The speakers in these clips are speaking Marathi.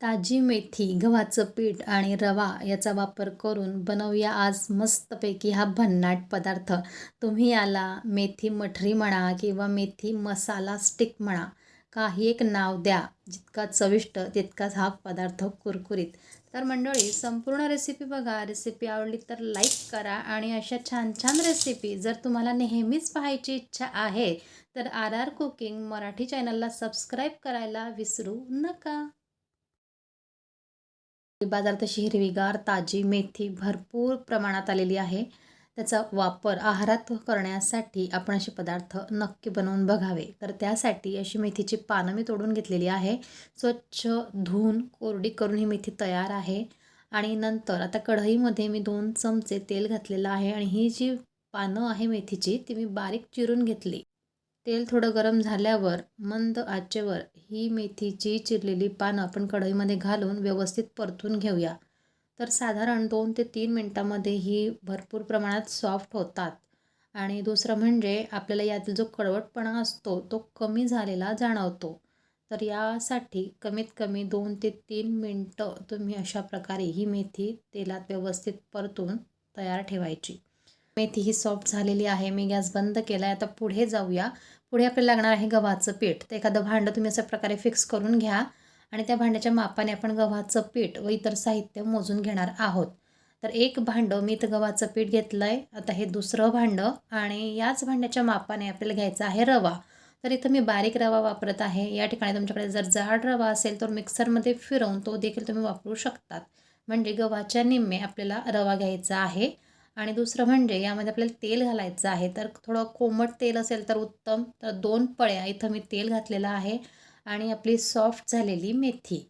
ताजी मेथी गव्हाचं पीठ आणि रवा याचा वापर करून बनवूया आज मस्तपैकी हा भन्नाट पदार्थ. तुम्ही याला मेथी मठरी म्हणा किंवा मेथी मसाला स्टिक म्हणा काही एक नाव द्या. जितका चविष्ट तितकाच हा पदार्थ कुरकुरीत. तर मंडळी संपूर्ण रेसिपी बघा. रेसिपी आवडली तर लाईक करा आणि अशा छान छान रेसिपी जर तुम्हाला नेहमीच पाहायची इच्छा आहे तर आर आर कुकिंग मराठी चॅनलला सबस्क्राईब करायला विसरू नका. बाजारात अशी हिरवीगार ताजी मेथी भरपूर प्रमाणात आलेली आहे. त्याचा वापर आहारात करण्यासाठी आपण असे पदार्थ नक्की बनवून बघावे. तर त्यासाठी अशी मेथीची पानं मी तोडून घेतलेली आहे. स्वच्छ धुवून कोरडी करून ही मेथी तयार आहे. आणि नंतर आता कढईमध्ये मी दोन चमचे तेल घातलेलं आहे आणि ही जी पानं आहे मेथीची ती मी बारीक चिरून घेतली. तेल थोडं गरम झाल्यावर मंद आचेवर ही मेथीची चिरलेली पानं आपण कढईमध्ये घालून व्यवस्थित परतून घेऊया. तर साधारण दोन ते तीन मिनटामध्ये ही भरपूर प्रमाणात सॉफ्ट होतात. आणि दुसरं म्हणजे आपल्याला यातील जो कडवटपणा असतो तो कमी झालेला जाणवतो. तर यासाठी कमीत कमी दोन ते तीन मिनटं तुम्ही अशा प्रकारे ही मेथी तेलात व्यवस्थित परतून तयार ठेवायची. मेथी ही सॉफ्ट झालेली आहे मी गॅस बंद केला आहे आता पुढे जाऊया. पुढे आपल्याला लागणार आहे गव्हाचं पीठ. तर एखादं भांडं तुम्ही अशा प्रकारे फिक्स करून घ्या आणि त्या भांड्याच्या मापाने आपण गव्हाचं पीठ व इतर साहित्य मोजून घेणार आहोत. तर एक भांडं मी इथं गव्हाचं पीठ घेतलं आहे आता हे दुसरं भांडं आणि याच भांड्याच्या मापाने आपल्याला घ्यायचा आहे रवा. तर इथं मी बारीक रवा वापरत आहे. या ठिकाणी तुमच्याकडे जर जाड रवा असेल तर मिक्सरमध्ये फिरवून तो देखील तुम्ही वापरू शकतात. म्हणजे गव्हाच्या निम्मे आपल्याला रवा घ्यायचा आहे. आणि दुसरं म्हणजे यामध्ये आपल्याला तेल घालायचं आहे. तर थोडं कोमट तेल असेल तर उत्तम. तर दोन पळ्या इथं मी तेल घातलेलं आहे आणि आपली सॉफ्ट झालेली मेथी.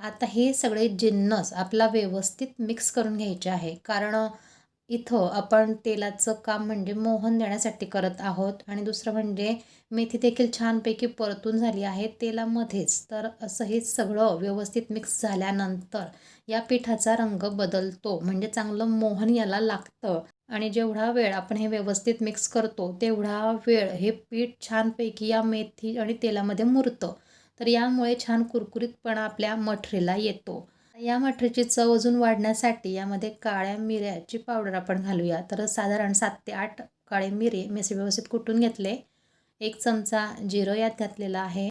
आता हे सगळे जिन्नस आपला व्यवस्थित मिक्स करून घ्यायचे आहे. कारण इथं आपण तेलाचं काम म्हणजे मोहन देण्यासाठी करत आहोत. आणि दुसरं म्हणजे मेथी देखील छानपैकी परतून झाली आहे तेलामध्येच. तर असं हे सगळं व्यवस्थित मिक्स झाल्यानंतर या पिठाचा रंग बदलतो. म्हणजे चांगलं मोहन याला लागतं. आणि जेवढा वेळ आपण हे व्यवस्थित मिक्स करतो तेवढा वेळ हे पीठ छानपैकी या मेथी आणि तेलामध्ये मुरतं. तर यामुळे छान कुरकुरीतपणा आपल्या मठरीला येतो. या मठरीची चव अजून वाढण्यासाठी यामध्ये काळ्या मिऱ्याची पावडर आपण घालूया. तर साधारण सात ते आठ काळे मिरे मी असे व्यवस्थित कुटून घेतले. एक चमचा जिरं यात घातलेला आहे.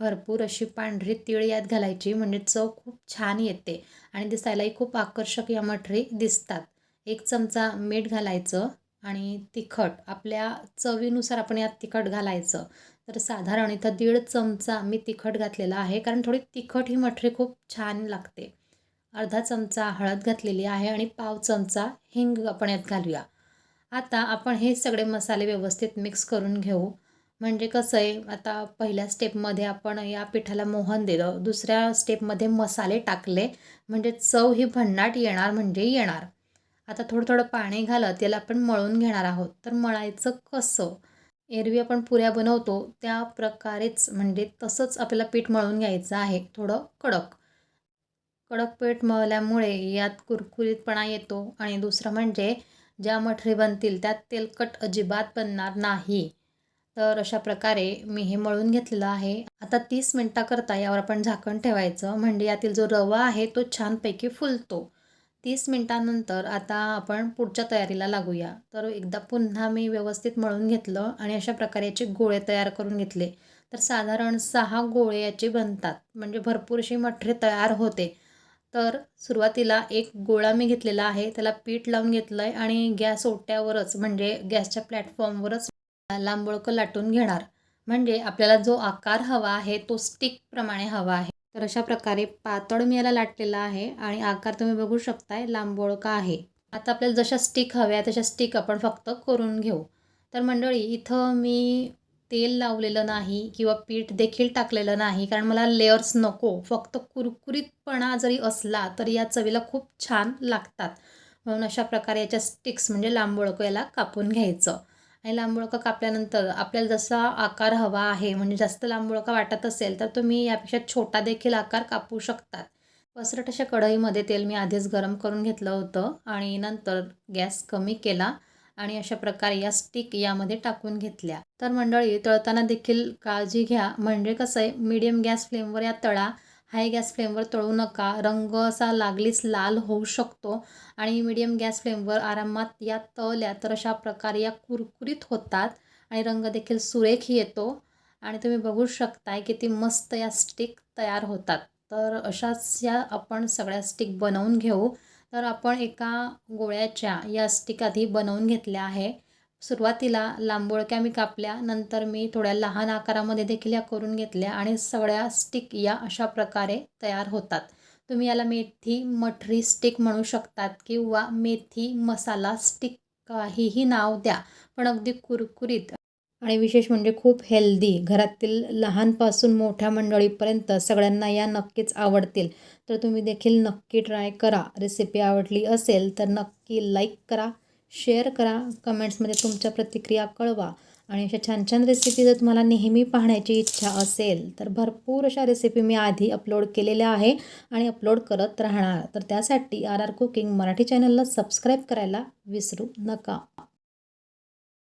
भरपूर अशी पांढरी तीळ यात घालायची म्हणजे चव खूप छान येते आणि दिसायलाही खूप आकर्षक या मठरी दिसतात. एक चमचा मीठ घालायचं आणि तिखट आपल्या चवीनुसार आपण यात तिखट घालायचं. तर साधारण इथं दीड चमचा मी तिखट घातलेला आहे कारण थोडी तिखट ही मठरी खूप छान लागते. अर्धा चमचा हळद घातलेली आहे आणि पाव चमचा हिंग आपण यात घालूया. आता आपण हे सगळे मसाले व्यवस्थित मिक्स करून घेऊ. म्हणजे कसं आहे आता पहिल्या स्टेपमध्ये आपण या पिठाला मोहन दिलं दुसऱ्या स्टेपमध्ये मसाले टाकले. म्हणजे चव ही भन्नाट येणार म्हणजे येणार. आता थोडं थोडं पाणी घालत याला आपण मळून घेणार आहोत. तर मळायचं कसं? एरवी आपण पुऱ्या बनवतो त्या प्रकारेच म्हणजे तसंच आपल्याला पीठ मळून घ्यायचं आहे. थोडं कडक. कडक पीठ मळल्यामुळे यात कुरकुरीतपणा येतो आणि दुसरं म्हणजे ज्या मठरी बनतील त्यात तेलकट अजिबात बनणार नाही. तर अशा प्रकारे मी हे मळून घेतलेलं आहे. आता तीस मिनटाकरता यावर आपण झाकण ठेवायचं. म्हणजे यातील जो रवा आहे तो छानपैकी फुलतो. तीस मिनटानंतर आता आपण पुढच्या तयारीला लागूया. तर एकदा पुन्हा मी व्यवस्थित मळून घेतलं आणि अशा प्रकारे याचे गोळे तयार करून घेतले. तर साधारण सहा गोळे याचे बनतात. म्हणजे भरपूरशी मठरी मठरे तयार होते. तर सुरुवातीला एक गोळा मी घेतलेला आहे त्याला पीठ लावून घेतलं आहे आणि गॅस ओट्यावरच म्हणजे गॅसच्या प्लॅटफॉर्मवरच लांबळकं लाटून घेणार. म्हणजे आपल्याला जो आकार हवा आहे तो स्टिकप्रमाणे हवा आहे. तर अशा प्रकारे पातळ मी याला लाटलेला आहे आणि आकार तुम्ही बघू शकताय लांबोळका आहे. आता आपल्याला जशा स्टिक हव्या तशा स्टिक आपण फक्त करून घेऊ. तर मंडळी इथं मी तेल लावलेलं नाही किंवा पीठ देखील टाकलेलं नाही कारण मला लेअर्स नको. फक्त कुरकुरीतपणा जरी असला तरी या चवीला खूप छान लागतात. म्हणून अशा प्रकारे याच्या स्टिक्स म्हणजे लांबोळकं याला कापून घ्यायचं. आणि लांबोळकं कापल्यानंतर आपल्याला जसा आकार हवा आहे म्हणजे जास्त लांबोळका वाटत असेल तर तुम्ही यापेक्षा छोटा देखील आकार कापू शकतात. पसरट अशा कढईमध्ये तेल मी आधीच गरम करून घेतलं होतं आणि नंतर गॅस कमी केला. आणि अशा प्रकारे या स्टिक यामध्ये टाकून घेतल्या. तर मंडळी तळताना देखील काळजी घ्या. म्हणजे कसं आहे मीडियम गॅस फ्लेमवर या तळा हाय गॅस फ्लेमवर तळू नका. रंग असा लागलीच लाल होऊ शकतो. आणि मीडियम गॅस फ्लेमवर आरामात या तळल्या तर अशा प्रकारे या कुरकुरीत होतात आणि रंग देखील सुरेख येतो. आणि तुम्ही बघू शकताय किती मस्त या स्टिक तयार होतात. तर अशाच या आपण सगळ्या स्टिक बनवून घेऊ. तर आपण एका गोळ्याच्या या स्टिक आधी बनवून घेतल्या आहे. सुरुवातीला लांबोळक्या मी कापल्या नंतर मी थोड्या लहान आकारामध्ये देखील या करून घेतल्या आणि सगळ्या स्टिक या अशा प्रकारे तयार होतात. तुम्ही याला मेथी मठरी स्टिक म्हणू शकतात किंवा मेथी मसाला स्टिक काहीही नाव द्या पण अगदी कुरकुरीत आणि विशेष म्हणजे खूप हेल्दी घरातील लहानपासून मोठ्या मंडळीपर्यंत सगळ्यांना या नक्कीच आवडतील. तर तुम्ही देखील नक्की ट्राय करा. रेसिपी आवडली असेल तर नक्की लाईक करा शेअर करा कमेंट्समध्ये तुमच्या प्रतिक्रिया कळवा. आणि अशा छान छान रेसिपी जर तुम्हाला नेहमी पाहण्याची इच्छा असेल तर भरपूर अशा रेसिपी मी आधी अपलोड केलेल्या आहे आणि अपलोड करत राहणार. तर त्यासाठी आर आर कुकिंग मराठी चॅनलला सबस्क्राईब करायला विसरू नका.